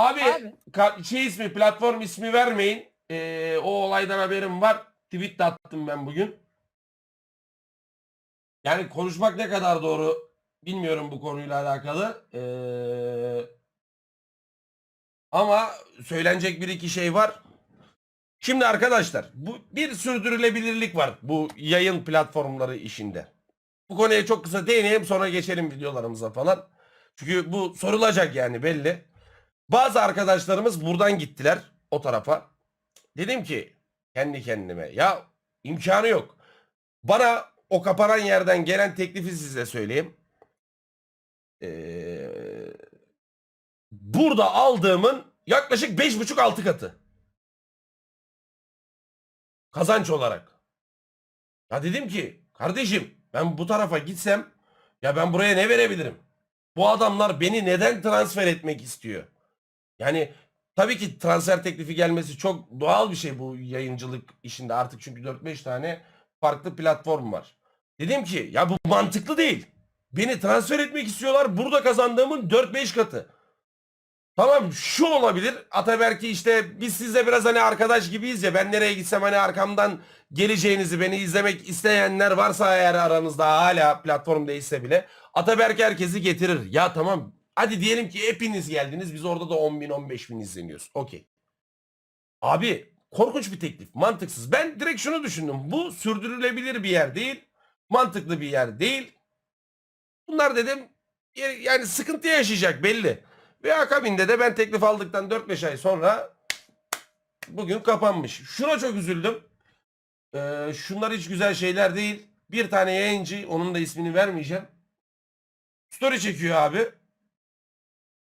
Abi, Abi. ka- şey ismi platform ismi vermeyin. Ee, o olaydan haberim var. Tweet de attım ben bugün. Yani konuşmak ne kadar doğru bilmiyorum bu konuyla alakalı. Ee, ama söylenecek bir iki şey var. Şimdi arkadaşlar bu bir sürdürülebilirlik var bu yayın platformları işinde. Bu konuya çok kısa değineyim sonra geçelim videolarımıza falan. Çünkü bu sorulacak yani belli. Bazı arkadaşlarımız buradan gittiler o tarafa. Dedim ki kendi kendime ya imkanı yok. Bana o kapanan yerden gelen teklifi size söyleyeyim. Ee, burada aldığımın yaklaşık 5,5-6 katı. Kazanç olarak. Ya dedim ki kardeşim ben bu tarafa gitsem ya ben buraya ne verebilirim? Bu adamlar beni neden transfer etmek istiyor? Yani tabii ki transfer teklifi gelmesi çok doğal bir şey bu yayıncılık işinde artık çünkü 4-5 tane farklı platform var. Dedim ki ya bu mantıklı değil. Beni transfer etmek istiyorlar burada kazandığımın 4-5 katı. Tamam şu olabilir. Ataberk'i işte biz sizle biraz hani arkadaş gibiyiz ya ben nereye gitsem hani arkamdan geleceğinizi beni izlemek isteyenler varsa eğer aranızda hala platform değilse bile Ataberk herkesi getirir. Ya tamam hadi diyelim ki hepiniz geldiniz biz orada da 10 bin 15 bin izleniyoruz. Okey. Abi korkunç bir teklif mantıksız. Ben direkt şunu düşündüm. Bu sürdürülebilir bir yer değil. Mantıklı bir yer değil. Bunlar dedim ya- yani sıkıntı yaşayacak belli. Ve akabinde de ben teklif aldıktan 4-5 ay sonra bugün kapanmış. Şuna çok üzüldüm. Ee, şunlar hiç güzel şeyler değil. Bir tane yayıncı onun da ismini vermeyeceğim. Story çekiyor abi.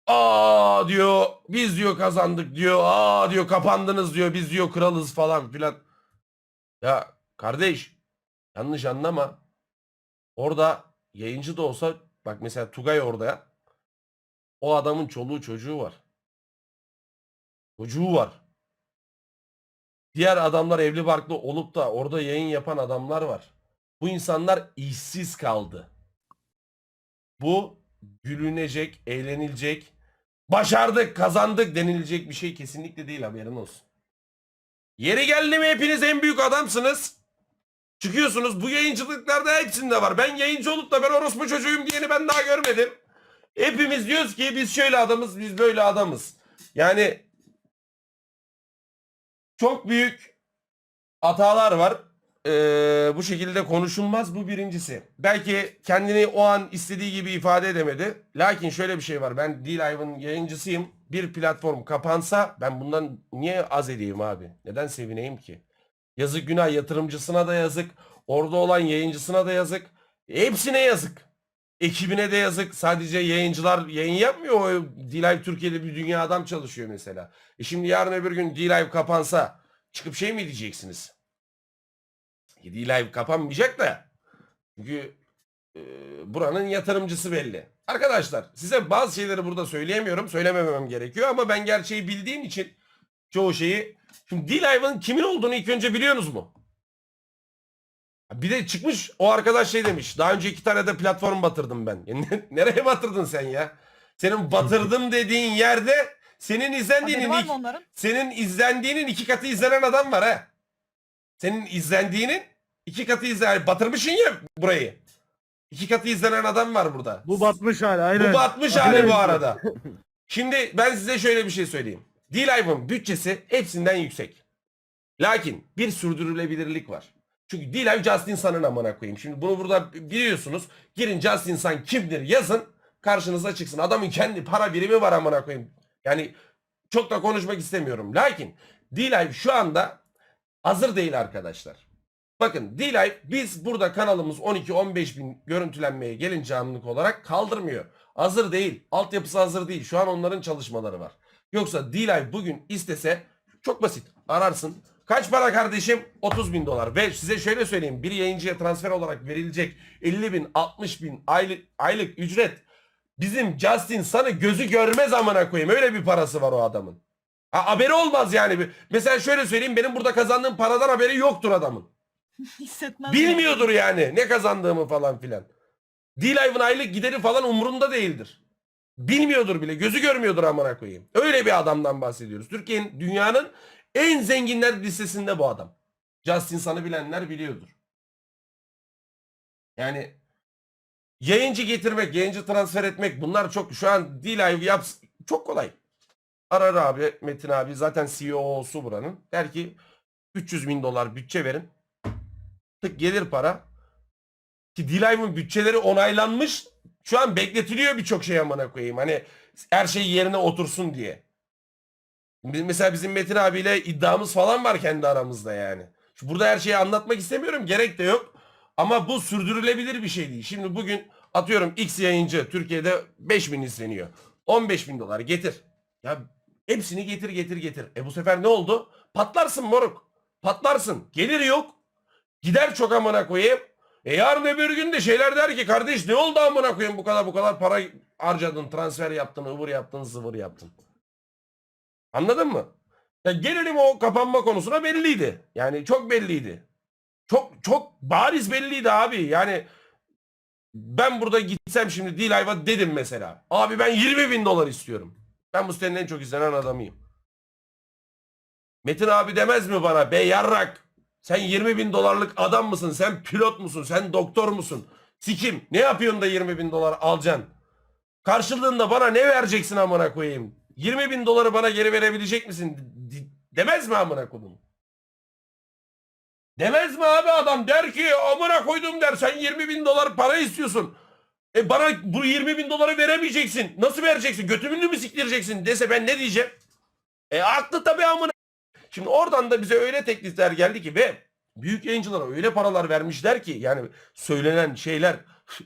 Aa diyor biz diyor kazandık diyor. Aa diyor kapandınız diyor. Biz diyor kralız falan filan. Ya kardeş yanlış anlama. Orada yayıncı da olsa bak mesela Tugay orada ya. O adamın çoluğu çocuğu var. Çocuğu var. Diğer adamlar evli barklı olup da orada yayın yapan adamlar var. Bu insanlar işsiz kaldı. Bu gülünecek, eğlenilecek, başardık, kazandık denilecek bir şey kesinlikle değil haberin olsun. Yeri geldi mi hepiniz en büyük adamsınız. Çıkıyorsunuz bu yayıncılıklarda hepsinde var. Ben yayıncı olup da ben orospu çocuğuyum diyeni ben daha görmedim. Hepimiz diyoruz ki biz şöyle adamız, biz böyle adamız. Yani çok büyük hatalar var. Ee, bu şekilde konuşulmaz bu birincisi. Belki kendini o an istediği gibi ifade edemedi. Lakin şöyle bir şey var. Ben D-Live'ın yayıncısıyım. Bir platform kapansa ben bundan niye az edeyim abi? Neden sevineyim ki? Yazık günah yatırımcısına da yazık. Orada olan yayıncısına da yazık. Hepsine yazık. Ekibine de yazık. Sadece yayıncılar yayın yapmıyor. O D-Live Türkiye'de bir dünya adam çalışıyor mesela. E şimdi yarın öbür gün D-Live kapansa çıkıp şey mi diyeceksiniz? D-Live kapanmayacak da. Çünkü e, buranın yatırımcısı belli. Arkadaşlar size bazı şeyleri burada söyleyemiyorum. Söylememem gerekiyor ama ben gerçeği bildiğim için çoğu şeyi. Şimdi D-Live'ın kimin olduğunu ilk önce biliyorsunuz mu? Bir de çıkmış o arkadaş şey demiş. Daha önce iki tane de platform batırdım ben. Nereye batırdın sen ya? Senin batırdım dediğin yerde senin izlendiğinin onların? senin izlendiğinin iki katı izlenen adam var ha. Senin izlendiğinin iki katı izlenen batırmışsın ya burayı. İki katı izlenen adam var burada. Bu batmış hali aynen. Bu batmış hali bu arada. Şimdi ben size şöyle bir şey söyleyeyim. D-Live'ın bütçesi hepsinden yüksek. Lakin bir sürdürülebilirlik var. Çünkü D-Live Justin Sun'ın amına koyayım. Şimdi bunu burada biliyorsunuz. Girin Justin Sun kimdir yazın. Karşınıza çıksın. Adamın kendi para birimi var amına koyayım. Yani çok da konuşmak istemiyorum. Lakin D-Live şu anda hazır değil arkadaşlar. Bakın D-Live biz burada kanalımız 12-15 bin görüntülenmeye gelince anlık olarak kaldırmıyor. Hazır değil. Altyapısı hazır değil. Şu an onların çalışmaları var. Yoksa D-Live bugün istese çok basit. Ararsın. Kaç para kardeşim? 30 bin dolar. Ve size şöyle söyleyeyim. Bir yayıncıya transfer olarak verilecek 50 bin, 60 bin aylık, aylık ücret bizim Justin sana gözü görmez amına koyayım. Öyle bir parası var o adamın. Ha, haberi olmaz yani. Mesela şöyle söyleyeyim. Benim burada kazandığım paradan haberi yoktur adamın. Bilmiyordur yani ne kazandığımı falan filan. D-Live'ın aylık gideri falan umurunda değildir. Bilmiyordur bile. Gözü görmüyordur amına koyayım. Öyle bir adamdan bahsediyoruz. Türkiye'nin dünyanın en zenginler listesinde bu adam. Justin Sun'ı bilenler biliyordur. Yani yayıncı getirmek, yayıncı transfer etmek bunlar çok şu an D-Live yaps çok kolay. Arar abi Metin abi zaten CEO'su buranın. Der ki 300 bin dolar bütçe verin. Tık gelir para. Ki D-Live'ın bütçeleri onaylanmış. Şu an bekletiliyor birçok şey amına koyayım. Hani her şey yerine otursun diye. Mesela bizim Metin abiyle iddiamız falan var kendi aramızda yani. Şu Burada her şeyi anlatmak istemiyorum. Gerek de yok. Ama bu sürdürülebilir bir şey değil. Şimdi bugün atıyorum X yayıncı Türkiye'de 5000 izleniyor. 15 bin dolar getir. Ya hepsini getir getir getir. E bu sefer ne oldu? Patlarsın moruk. Patlarsın. Gelir yok. Gider çok amına koyayım. E yarın öbür gün de şeyler der ki kardeş ne oldu amına koyayım bu kadar bu kadar para harcadın, transfer yaptın, ıvır yaptın, zıvır yaptın. Anladın mı? Ya gelelim o kapanma konusuna belliydi. Yani çok belliydi. Çok çok bariz belliydi abi. Yani ben burada gitsem şimdi D-Live'a dedim mesela. Abi ben 20 bin dolar istiyorum. Ben bu sitenin en çok izlenen adamıyım. Metin abi demez mi bana be yarrak sen 20 bin dolarlık adam mısın? Sen pilot musun? Sen doktor musun? Sikim ne yapıyorsun da 20 bin dolar alacaksın? Karşılığında bana ne vereceksin amına koyayım? 20 bin doları bana geri verebilecek misin? D- demez mi amına koyayım? Demez mi abi adam der ki amına koydum der sen 20 bin dolar para istiyorsun. E bana bu 20 bin doları veremeyeceksin. Nasıl vereceksin? Götümünü mü siktireceksin dese ben ne diyeceğim? E haklı tabii amına. Şimdi oradan da bize öyle teklifler geldi ki ve büyük yayıncılara öyle paralar vermişler ki yani söylenen şeyler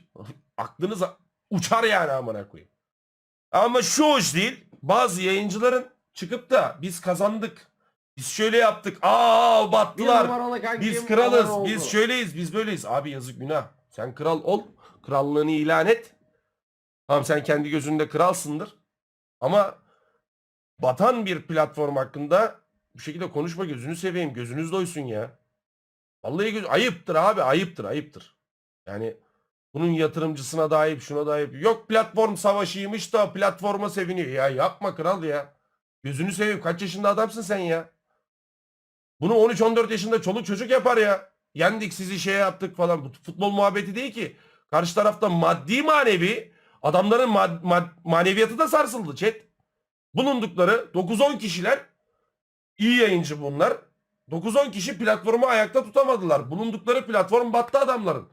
aklınız uçar yani amına koyayım. Ama şu hoş değil. Bazı yayıncıların çıkıp da biz kazandık. Biz şöyle yaptık. Aa battılar. Biz kralız. Biz şöyleyiz. Biz böyleyiz. Abi yazık günah. Sen kral ol. Krallığını ilan et. Tamam sen kendi gözünde kralsındır. Ama batan bir platform hakkında bu şekilde konuşma gözünü seveyim. Gözünüz doysun ya. Vallahi göz ayıptır abi. Ayıptır. Ayıptır. Yani bunun yatırımcısına da ayıp, şuna da ayıp. Yok platform savaşıymış da platforma seviniyor. Ya yapma kral ya. Gözünü seveyim. Kaç yaşında adamsın sen ya? Bunu 13-14 yaşında çoluk çocuk yapar ya. Yendik sizi şey yaptık falan. Bu futbol muhabbeti değil ki. Karşı tarafta maddi manevi adamların mad- mad- maneviyatı da sarsıldı chat. Bulundukları 9-10 kişiler iyi yayıncı bunlar. 9-10 kişi platformu ayakta tutamadılar. Bulundukları platform battı adamların.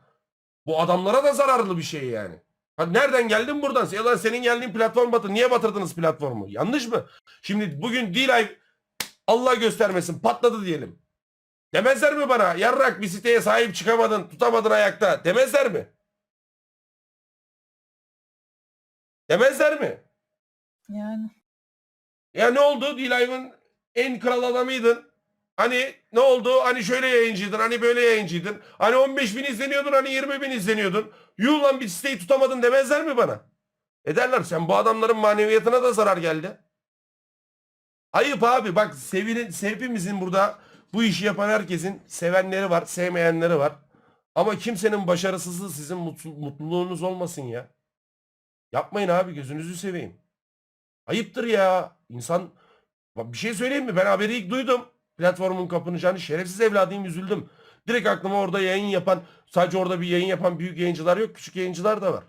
Bu adamlara da zararlı bir şey yani. Ha nereden geldin buradan? Ya lan senin geldiğin platform batı. Niye batırdınız platformu? Yanlış mı? Şimdi bugün D-Live Allah göstermesin patladı diyelim. Demezler mi bana? Yarrak bir siteye sahip çıkamadın, tutamadın ayakta. Demezler mi? Demezler mi? Yani. Ya ne oldu? D-Live'ın en kral adamıydın. Hani ne oldu? Hani şöyle yayıncıydın, hani böyle yayıncıydın. Hani 15 bin izleniyordun, hani 20 bin izleniyordun. Yuh lan bir siteyi tutamadın demezler mi bana? Ederler. Sen bu adamların maneviyatına da zarar geldi. Ayıp abi. Bak sevinin, hepimizin burada bu işi yapan herkesin sevenleri var, sevmeyenleri var. Ama kimsenin başarısızlığı sizin mutlu- mutluluğunuz olmasın ya. Yapmayın abi gözünüzü seveyim. Ayıptır ya. İnsan Bak bir şey söyleyeyim mi? Ben haberi ilk duydum. Platformun kapanacağını şerefsiz evladıyım üzüldüm. Direkt aklıma orada yayın yapan sadece orada bir yayın yapan büyük yayıncılar yok. Küçük yayıncılar da var.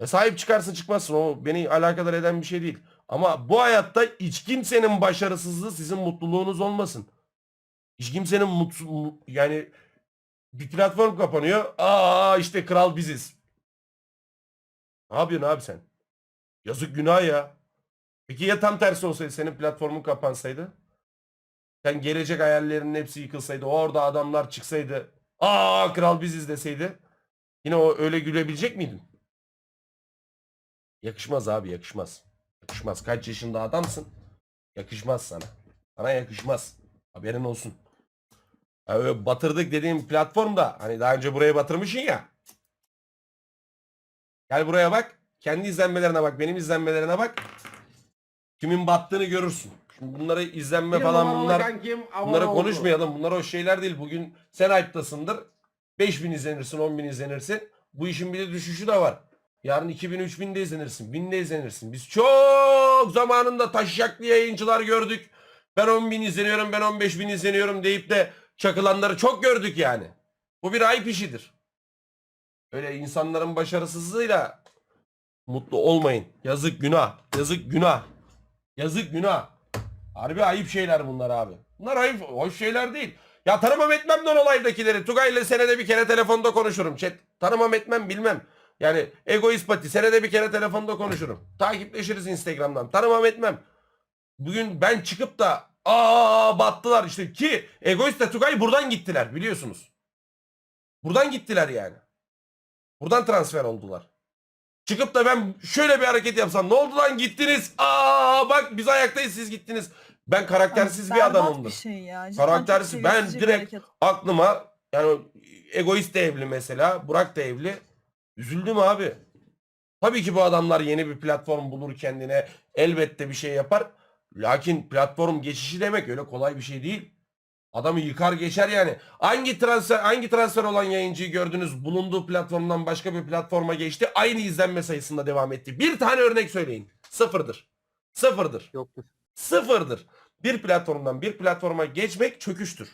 E sahip çıkarsın çıkmazsın o beni alakadar eden bir şey değil. Ama bu hayatta hiç kimsenin başarısızlığı sizin mutluluğunuz olmasın. Hiç kimsenin mutsu, mu- yani bir platform kapanıyor. Aa işte kral biziz. Ne yapıyorsun abi sen? Yazık günah ya. Peki ya tam tersi olsaydı senin platformun kapansaydı? Sen gelecek hayallerinin hepsi yıkılsaydı. Orada adamlar çıksaydı. Aa kral biziz deseydi. Yine o öyle gülebilecek miydin? Yakışmaz abi yakışmaz. Yakışmaz. Kaç yaşında adamsın? Yakışmaz sana. Sana yakışmaz. Haberin olsun. Ya öyle batırdık dediğim platformda hani daha önce buraya batırmışsın ya. Gel buraya bak. Kendi izlenmelerine bak. Benim izlenmelerine bak. Kimin battığını görürsün. Şimdi bunları izlenme falan bunlar bunları konuşmayalım. Bunlar o şeyler değil. Bugün sen hype'tasındır. 5000 izlenirsin, 10.000 izlenirsin. Bu işin bir de düşüşü de var. Yarın 2000 3000 de izlenirsin. 1000 de izlenirsin. Biz çok zamanında taşacaklı yayıncılar gördük. Ben 10 bin izleniyorum ben 15 bin izleniyorum deyip de çakılanları çok gördük yani. Bu bir ayıp işidir. Öyle insanların başarısızlığıyla mutlu olmayın. Yazık günah. Yazık günah. Yazık günah. Harbi ayıp şeyler bunlar abi. Bunlar ayıp, hoş şeyler değil. Ya tanımam etmem non olaydakileri. Tugay ile senede bir kere telefonda konuşurum. Chat. Tanımam etmem bilmem. Yani egoist pati. Senede bir kere telefonda konuşurum. Takipleşiriz Instagram'dan. Tanımam etmem. Bugün ben çıkıp da aa battılar işte ki egoist de Tugay buradan gittiler biliyorsunuz. Buradan gittiler yani. Buradan transfer oldular. Çıkıp da ben şöyle bir hareket yapsam ne oldu lan gittiniz? Aa bak biz ayaktayız siz gittiniz. Ben karaktersiz bir Berbat adamımdır. Bir şey ya. Cidden Karaktersiz. Ben seviyesiz bir direkt- hareket. Aklıma yani egoist de evli mesela. Burak da evli. Üzüldüm abi. Tabii ki bu adamlar yeni bir platform bulur kendine. Elbette bir şey yapar. Lakin platform geçişi demek öyle kolay bir şey değil. Adamı yıkar geçer yani. Hangi transfer hangi transfer olan yayıncıyı gördünüz? Bulunduğu platformdan başka bir platforma geçti. Aynı izlenme sayısında devam etti. Bir tane örnek söyleyin. Sıfırdır. Sıfırdır. Yoktur. Sıfırdır. Bir platformdan bir platforma geçmek çöküştür.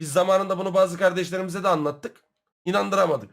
Biz zamanında bunu bazı kardeşlerimize de anlattık. İnandıramadık.